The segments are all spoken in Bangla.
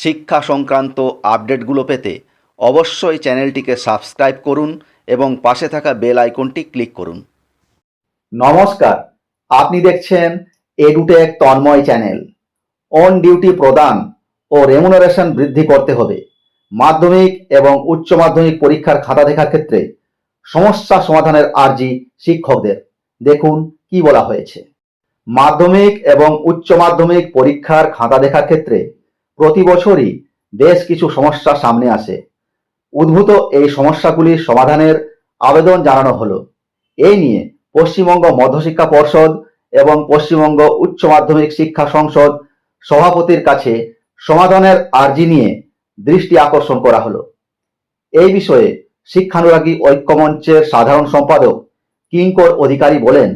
শিক্ষা সংক্রান্ত আপডেটগুলো পেতে অবশ্যই চ্যানেলটিকে সাবস্ক্রাইব করুন এবং পাশে থাকা বেল আইকনটি ক্লিক করুন। নমস্কার, আপনি দেখছেন Edutech Tanmoy channel. On duty প্রদান ও রেমুনারেশন বৃদ্ধি করতে হবে। মাধ্যমিক এবং উচ্চ মাধ্যমিক পরীক্ষার খাতা দেখার ক্ষেত্রে সমস্যা সমাধানের আর্জি শিক্ষকদের। দেখুন কি বলা হয়েছে। মাধ্যমিক এবং উচ্চ মাধ্যমিক পরীক্ষার খাতা দেখার ক্ষেত্রে প্রতি বছরই বেশ কিছু সমস্যা সামনে আসে। উদ্ভূত এই সমস্যাগুলির সমাধানের আবেদন জানানো হলো। এই নিয়ে পশ্চিমবঙ্গ মধ্যশিক্ষা পর্ষদ এবং পশ্চিমবঙ্গ উচ্চ মাধ্যমিক শিক্ষা সংসদ সভাপতির কাছে সমাধানের আর্জি নিয়ে দৃষ্টি আকর্ষণ করা হলো। এই বিষয়ে শিক্ষানুরাগী ঐক্যমঞ্চের সাধারণ সম্পাদক কিঙ্কর অধিকারী বলেন,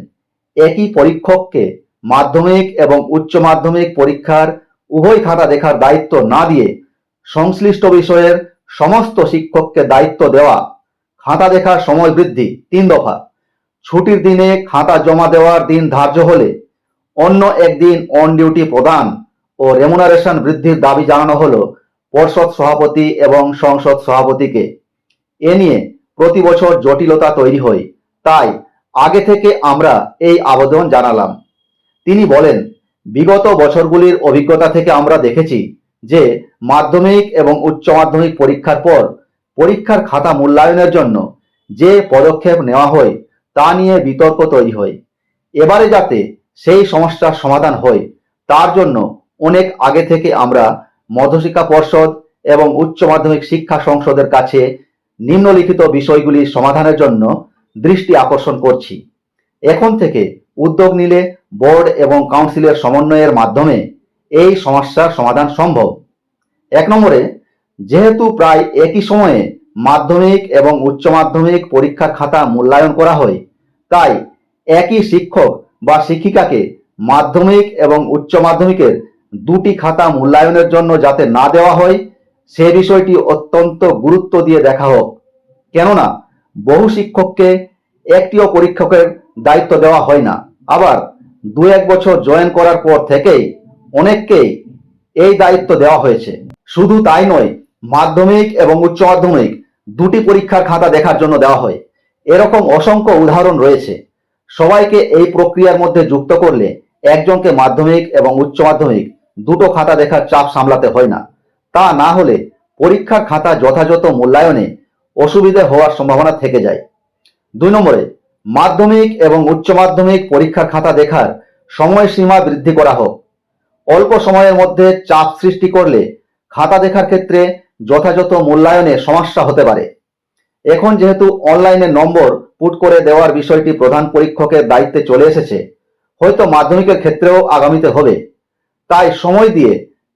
একই পরীক্ষককে মাধ্যমিক এবং উচ্চ মাধ্যমিক পরীক্ষার উভয় খাতা দেখার দায়িত্ব না দিয়ে সংশ্লিষ্ট বিষয়ের সমস্ত শিক্ষককে দায়িত্ব দেওয়া, খাতা দেখার সময় বৃদ্ধি তিন দফা। ছুটির দিনে খাতা জমা দেওয়ার দিন ধার্য হলে অন্য একদিন অন ডিউটি প্রদান ও রেমুনারেশন বৃদ্ধির দাবি জানানো হলো পর্ষদ সভাপতি এবং সংসদ সভাপতিকে। এ নিয়ে প্রতি বছর জটিলতা তৈরি হয়, তাই আগে থেকে আমরা এই আবেদন জানালাম। তিনি বলেন বিগত বছরগুলির অভিজ্ঞতা থেকে আমরা দেখেছি যে মাধ্যমিক এবং উচ্চ মাধ্যমিক পরীক্ষার পর পরীক্ষার খাতা মূল্যায়নের জন্য যে পদক্ষেপ নেওয়া হয় তা নিয়ে বিতর্ক তৈরি হয়। এবারে যাতে সেই সমস্যার সমাধান হয়, তার জন্য অনেক আগে থেকে আমরা মধ্যশিক্ষা পর্ষদ এবং উচ্চ মাধ্যমিক শিক্ষা সংসদের কাছে নিম্নলিখিত বিষয়গুলি সমাধানের জন্য দৃষ্টি আকর্ষণ করছি। এখন থেকে উদ্যোগ নিলে বোর্ড এবং কাউন্সিলের সমন্বয়ের মাধ্যমে এই সমস্যার সমাধান সম্ভব। এক নম্বরে, যেহেতু প্রায় একই সময়ে মাধ্যমিক এবং উচ্চ মাধ্যমিক পরীক্ষার খাতা মূল্যায়ন করা হয়, তাই একই শিক্ষক বা শিক্ষিকাকে মাধ্যমিক এবং উচ্চ মাধ্যমিকের দুটি খাতা মূল্যায়নের জন্য যাতে না দেওয়া হয়, সে বিষয়টি অত্যন্ত গুরুত্ব দিয়ে দেখা হোক। কেননা, বহু শিক্ষককে একটিও পরীক্ষকের দায়িত্ব দেওয়া হয় না। আবার দু এক বছর জয়েন করার পর থেকেই অনেককেই এই দায়িত্ব দেওয়া হয়েছে। শুধু তাই নয়, মাধ্যমিক এবং উচ্চ মাধ্যমিক দুটি পরীক্ষার খাতা দেখার জন্য দেওয়া হয়। এরকম অসংখ্য উদাহরণ রয়েছে। সবাইকে এই প্রক্রিয়ার মধ্যে যুক্ত করলে একজনকে মাধ্যমিক এবং উচ্চ মাধ্যমিক দুটো খাতা দেখার চাপ সামলাতে হয় না। তা না হলে পরীক্ষার খাতা যথাযথ মূল্যায়নে অসুবিধে হওয়ার সম্ভাবনা থেকে যায়। দুই নম্বরে মাধ্যমিক এবং উচ্চ মাধ্যমিক পরীক্ষার খাতা দেখার সময়সীমা বৃদ্ধি করা হোক। অল্প সময়ের মধ্যে চাপ সৃষ্টি করলে খাতা দেখার ক্ষেত্রে যথাযথ মূল্যায়নে সমস্যা হতে পারে। এখন যেহেতু অনলাইনে নম্বর পুট করে দেওয়ার বিষয়টি প্রধান পরীক্ষকের দায়িত্বে চলে এসেছে, হয়তো মাধ্যমিকের ক্ষেত্রেও আগামীতে হবে। তাই সময় দিয়ে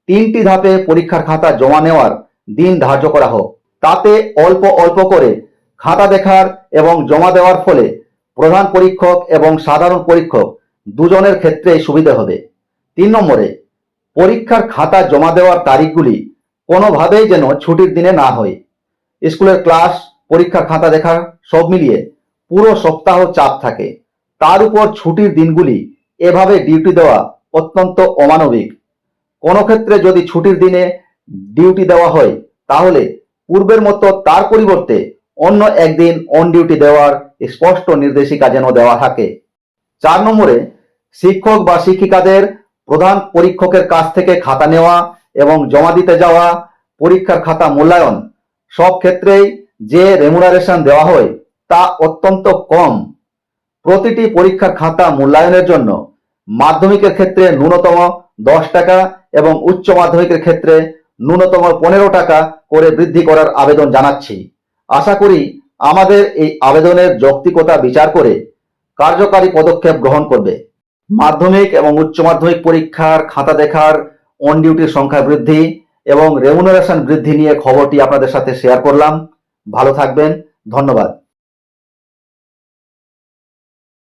তিনটি ধাপে পরীক্ষার খাতা জমা নেওয়ার দিন ধার্য করা হোক। তাতে অল্প অল্প করে খাতা দেখার এবং জমা দেওয়ার ফলে প্রধান পরীক্ষক এবং সাধারণ পরীক্ষক দুজনের ক্ষেত্রেই সুবিধে হবে। তিন নম্বরে, পরীক্ষার খাতা জমা দেওয়ার তারিখগুলি কোনোভাবেই যেন ছুটির দিনে না হয়। স্কুলের ক্লাস, পরীক্ষার খাতা দেখা সব মিলিয়ে পুরো সপ্তাহ চাপ থাকে। তার উপর ছুটির দিনগুলি এভাবে ডিউটি দেওয়া অত্যন্ত অমানবিক। কোনো ক্ষেত্রে যদি ছুটির দিনে ডিউটি দেওয়া হয়, তাহলে পূর্বের মতো তার পরিবর্তে অন্য একদিন অন ডিউটি দেওয়ার স্পষ্ট নির্দেশিকা যেন দেওয়া থাকে। চার নম্বরে, শিক্ষক বা শিক্ষিকাদের প্রধান পরীক্ষকের কাছ থেকে খাতা নেওয়া এবং জমা দিতে যাওয়া, পরীক্ষার খাতা মূল্যায়ন, সব ক্ষেত্রেই যে রেমুনারেশন দেওয়া হয় তা অত্যন্ত কম। প্রতিটি পরীক্ষার খাতা মূল্যায়নের জন্য মাধ্যমিকের ক্ষেত্রে ন্যূনতম দশ টাকা এবং উচ্চ মাধ্যমিকের ক্ষেত্রে ন্যূনতম পনেরো টাকা করে বৃদ্ধি করার আবেদন জানাচ্ছি। আশা করি আমাদের এই আবেদনের যৌক্তিকতা বিচার করে কার্যকারী পদক্ষেপ গ্রহণ করবে। মাধ্যমিক এবং উচ্চ মাধ্যমিক পরীক্ষার খাতা দেখার অন ডিউটির সংখ্যা বৃদ্ধি এবং রেমুনারেশন বৃদ্ধি নিয়ে খবরটি আপনাদের সাথে শেয়ার করলাম। ভালো থাকবেন, ধন্যবাদ।